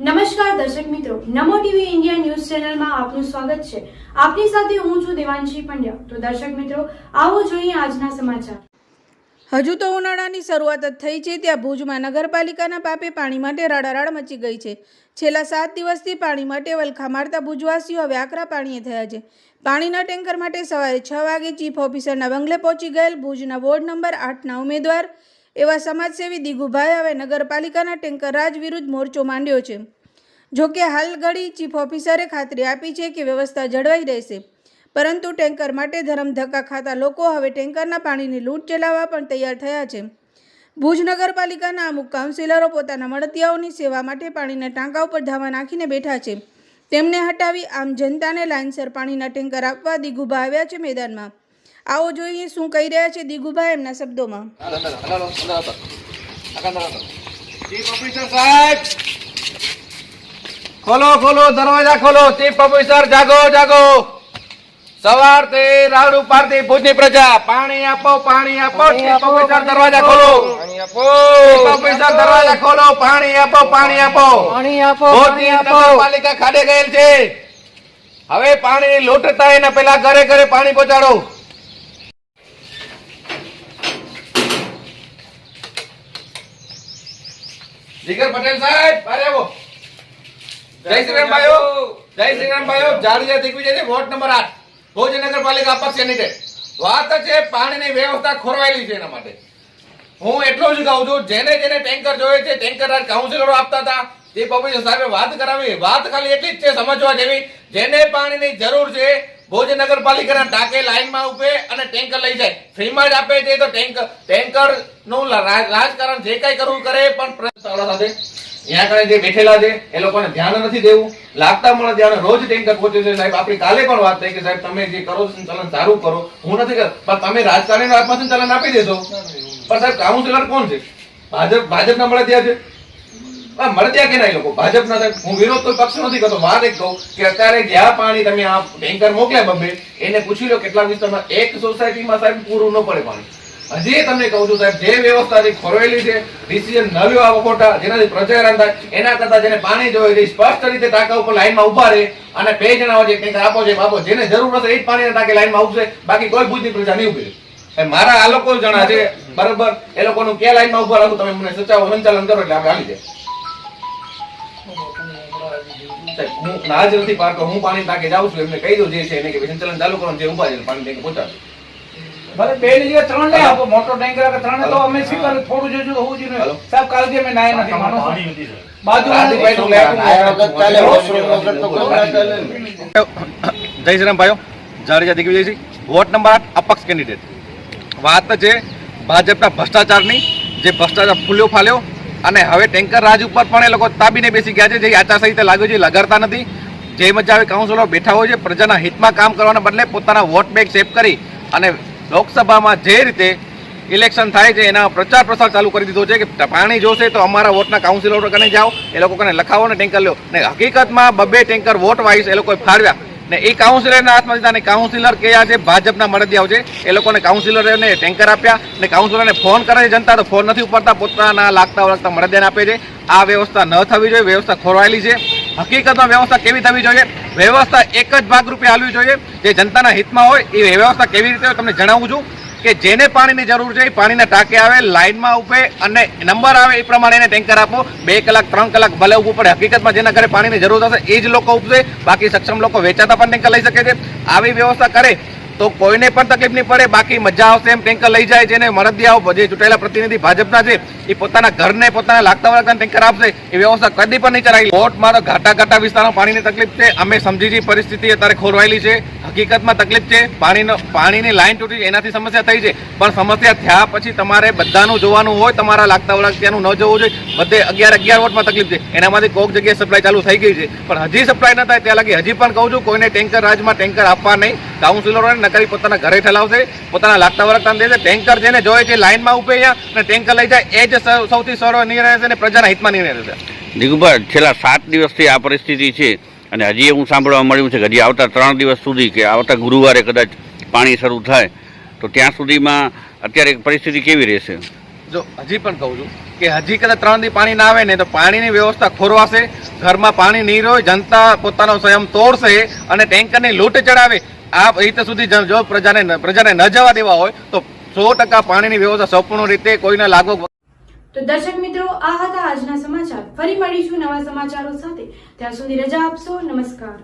નમસ્કાર દર્શક મિત્રો, નમો ટીવી ઇન્ડિયા ન્યૂઝ ચેનલમાં આપનું સ્વાગત છે. આપની સાથે હું છું દેવાંશી પંડ્યા. તો દર્શક મિત્રો, આવો જોઈએ આજના સમાચાર. હજુ તો ઉનાળાની શરૂઆત જ થઈ છે, ત્યાં ભુજમાં નગરપાલિકાના પાપે પાણી માટે રડારડ મચી ગઈ છે. છેલ્લા સાત દિવસથી પાણી માટે વલખા મારતા ભુજવાસીઓ હવે આકરા પાણીએ થયા છે. પાણીના ટેન્કર માટે સવારે છ વાગે ચીફ ઓફિસરના બંગલે પહોંચી ગયેલ ભુજના વોર્ડ નંબર આઠના ઉમેદવાર એવા સમાજસેવી દિગુભાઈ હવે નગરપાલિકાના ટેન્કર રાજ વિરુદ્ધ મોરચો માંડ્યો છે. જોકે હાલ ઘડી ચીફ ઓફિસરે ખાતરી આપી છે કે વ્યવસ્થા જળવાઈ રહેશે. પરંતુ ટેન્કર માટે ધરમ ધક્કા ખાતા લોકો હવે ટેન્કરના પાણીની લૂંટ ચલાવવા પણ તૈયાર થયા છે. ભુજ નગરપાલિકાના અમુક કાઉન્સિલરો પોતાના મળતિયાઓની સેવા માટે પાણીના ટાંકા ઉપર ધાવા નાખીને બેઠા છે. તેમને હટાવી આમ જનતાને લાઇનસર પાણીના ટેન્કર આપવા દિગુભા આવ્યા છે મેદાનમાં. આવો જોઈએ શું કહી રહ્યા છે દીગુભાઈ એમના શબ્દોમાં. ખોલો ખોલો દરવાજા ખોલો. ચીફ ઓફિસર જાગો જાગો. સવાર રાડુ પારતી ભુજની પ્રજા. પાણી આપો પાણી આપો. ચીફ ઓફિસર દરવાજા ખોલો. ઓફિસર દરવાજા ખોલો. પાણી આપો પાણી આપો. ભુજની નગરપાલિકા ખાડે ગયેલ છે. હવે પાણી લોટતા એના પેલા ઘરે ઘરે પાણી પહોંચાડો. જીગર પટેલ સાહેબ બારે આવો. જય શ્રી રામ ભાઈઓ. જય શ્રી રામ ભાઈઓ. જાડેજા દિગ્વિજય વોર્ડ નંબર 8 ભુજ નગરપાલિકા અપક્ષ કેન્ડિડેટ વાત છે, પાણીની વ્યવસ્થા ખોરવાયેલી છે એના માટે. હું એટલું જ કહું છું, જેને જેને ટેન્કર જોઈએ છે, ટેન્કર કાઉન્સિલરો આપતા હતા, તે પબ્લિક સાહેબે વાત કરાવી. વાત ખાલી એટલી જ છે, સમજવા જેવી. જેને પાણીની જરૂર છે ભુજ નગરપાલિકાના ટાંકે લાઈનમાં ઉભે અને ટેન્કર લઈ જાય. ફ્રીમાં જ આપે છે તો ટેન્કર ટેન્કરનું રાજકારણ જે કઈ કરવું કરે પણ સાથે. ધ્યાન નથી દેવું. લાગતા મળે ધ્યાન રોજ ટેન્કર પહોંચે સાહેબ, આપણી કાલે પણ વાત થઈ કે સાહેબ, તમે જે કરો સંચાલન સારું કરો. હું નથી કરતો પણ તમે રાજકારણી હાથમાં સંચાલન આપી દેશો. પણ સાહેબ, કાઉન્સિલર કોણ છે? ભાજપ ભાજપના મળે ત્યાં છે. મળત્યા કે ના એ લોકો? ભાજપના ના હું વિરોધ કોઈ પક્ષ નથી કરતો. એક કહું કે અત્યારે જ્યાં પાણી તમે આ ટેન્કર મોકલ્યા બબ્બે એને પૂછી લો કેટલા વિસ્તારમાં એક સોસાયટીમાં સાહેબ પૂરું ન પડે પાણી. હજી તમને કહું છું સાહેબ, જે વ્યવસ્થા ખોરવેલી છે ડિસિઝન ન લ્યો આવો ખોટા, જેનાથી પ્રજા થાય, એના કરતા જેને પાણી જોઈએ છે સ્પષ્ટ રીતે ટાંકા ઉપર લાઈનમાં ઊભા રહે અને બે જણા વચ્ચે કંઈક આપો છે, બાપો, જેને જરૂર હશે એ જ પાણી ટાંકે લાઈનમાં ઉભશે બાકી કોઈ ભૂજની પ્રજા નહીં ઊભી મારા આ લોકો જણા છે, બરોબર? એ લોકોનું ક્યાં લાઈનમાં ઊભા રાખું તમે મને સચાવો સંચાલન કરો એટલે આપણે આવી જાય. હું નથી પાડતો હું પાણી ટાંકે જાઉં છું. એમને કહી દઉં જે છે એને કે ભાઈ સંચાલન ચાલુ કરો જે ઊભા છે પાણી ટાંકે પહોંચાડો. ભલે બે ની જગ્યાએ ત્રણ લઈ આપો મોટો ટેન્કર કે ત્રણે તો અમે સ્વીકાર થોડું જોજો હોવું જોઈએ. હાલો. સાહેબ કાલથી અમે નાયા નથી માનો. છો? બાજુમાં રાજીભાઈ નું જય શ્રી રામ ભાઈઓ જાડેજા દિગ્વિજયસિંહ વોર્ડ નંબર આઠ અપક્ષ કેન્ડિડેટ. વાત છે ભાજપના ભ્રષ્ટાચારની જે ભ્રષ્ટાચાર ફૂલ્યો ફાલ્યો અને હવે ટેન્કર રાજ ઉપર પણ એ લોકો તાબીને બેસી ગયા છે. જે આચારસંહિતા લાગ્યું છે લગાડતા નથી. જે મજા આવે કાઉન્સિલરો બેઠા હોય છે, પ્રજાના હિતમાં કામ કરવાના બદલે પોતાના વોટ બેંક સેફ કરી અને લોકસભામાં જે રીતે ઇલેક્શન થાય છે, એના પ્રચાર પ્રસાર ચાલુ કરી દીધો છે કે પાણી જોશે તો અમારા વોટના કાઉન્સિલરો કને જાઓ, એ લોકો કને લખાવો ને ટેન્કર લ્યો. ને હકીકતમાં બબે ટેન્કર વોટ વાઇઝ એ લોકોએ ફાળવ્યા. ને એ કાઉન્સિલરના હાથમાં દીધા ને કાઉન્સિલર કયા છે, ભાજપના મળદિયાઓ છે એ લોકોને કાઉન્સિલરને ટેન્કર આપ્યા ને કાઉન્સિલરને ફોન કરે છે જનતા તો ફોન નથી ઉપાડતા, પોતાના લાગતા વળગતા મળદિયાને આપે છે. આ વ્યવસ્થા ન થવી જોઈએ, વ્યવસ્થા ખોરવાયેલી છે. હકીકતમાં વ્યવસ્થા કેવી થવી જોઈએ? વ્યવસ્થા એક જ ભાગરૂપે હાલવી જોઈએ. જે જનતાના હિતમાં હોય એ વ્યવસ્થા કેવી રીતે તમને જણાવું છું. કે જેને પાણીની જરૂર છે એ પાણીના ટાંકે આવે, લાઇનમાં ઉભે અને નંબર આવે એ પ્રમાણે એને ટેન્કર આપો. બે કલાક, ત્રણ કલાક ભલે ઉભું પડે. હકીકતમાં જેના ઘરે પાણીની જરૂર થશે એ જ લોકો ઉપજે. બાકી સક્ષમ લોકો વેચાતા પણ ટેન્કર લઈ શકે છે. આવી વ્યવસ્થા કરે તો કોઈને પણ તકલીફ નહીં પડે, બાકી મજા આવશે એમ ટેન્કર લઈ જાય જેને મરદિયાઓ, જે ચૂંટાયેલા પ્રતિનિધિ ભાજપના છે, એ પોતાના ઘરને પોતાના લાગતા વળગતા ટેન્કર આપશે. એ વ્યવસ્થા કદી પણ નહીં ચલાવી વોટમાં મારો ઘાટા ઘાટા વિસ્તારમાં પાણીની તકલીફ છે. અમે સમજી છીએ પરિસ્થિતિ અત્યારે ખોરવાયેલી છે. હકીકતમાં તકલીફ છે. પાણીનો પાણીની લાઈન તૂટી એનાથી સમસ્યા થઈ છે. પણ સમસ્યા થયા પછી તમારે બધાનું જોવાનું હોય, તમારા લાગતા વળગતાનું ન જોવું જોઈએ. બધે અગિયાર અગિયાર વોટમાં તકલીફ છે. એનામાંથી કોઈક જગ્યાએ સપ્લાય ચાલુ થઈ ગઈ છે. પણ હજી સપ્લાય ન થાય ત્યાં લગી હજી પણ કહું છું, કોઈને ટેન્કર રાજમાં ટેન્કર આપવા નહીં. કાઉન્સિલરોને નકરી પોતાના ઘરે ઠલાવશે પોતાના લાગતા વળગતા દેશે. ટેન્કર જેને જોઈએ છે લાઇનમાં ઉભે અહીંયા અને ટેન્કર લઈ જાય એ જ સૌથી સર્વ નિર્ણય છે અને પ્રજાના હિતમાં નિર્ણય રહેશે. દિગુભાઈ છેલ્લા સાત દિવસથી આ પરિસ્થિતિ છે અને હજી એવું સાંભળવા મળ્યું છે કે હજી આવતા ત્રણ દિવસ સુધી કે આવતા ગુરુવારે કદાચ પાણી શરૂ થાય તો ત્યાં સુધીમાં અત્યારે પરિસ્થિતિ કેવી રહેશે? જો હજી પણ કહું છું કે હજી કદાચ ત્રણ દી પાણી ના આવે ને તો પાણીની વ્યવસ્થા ખોરવાશે ઘરમાં પાણી નહીં હોય જનતા પોતાનો સ્વયં તોડશે અને ટેન્કરની લૂંટ ચડાવે આ રીતે સુધી જો પ્રજાને પ્રજાને ન જવા દેવા હોય, તો સો ટકા પાણીની વ્યવસ્થા સંપૂર્ણ રીતે કોઈને લાગુ તો દર્શક મિત્રો, આ હતા આજના સમાચાર. ફરી મળીશું નવા સમાચારો સાથે. ત્યાં સુધી રજા આપશો. નમસ્કાર.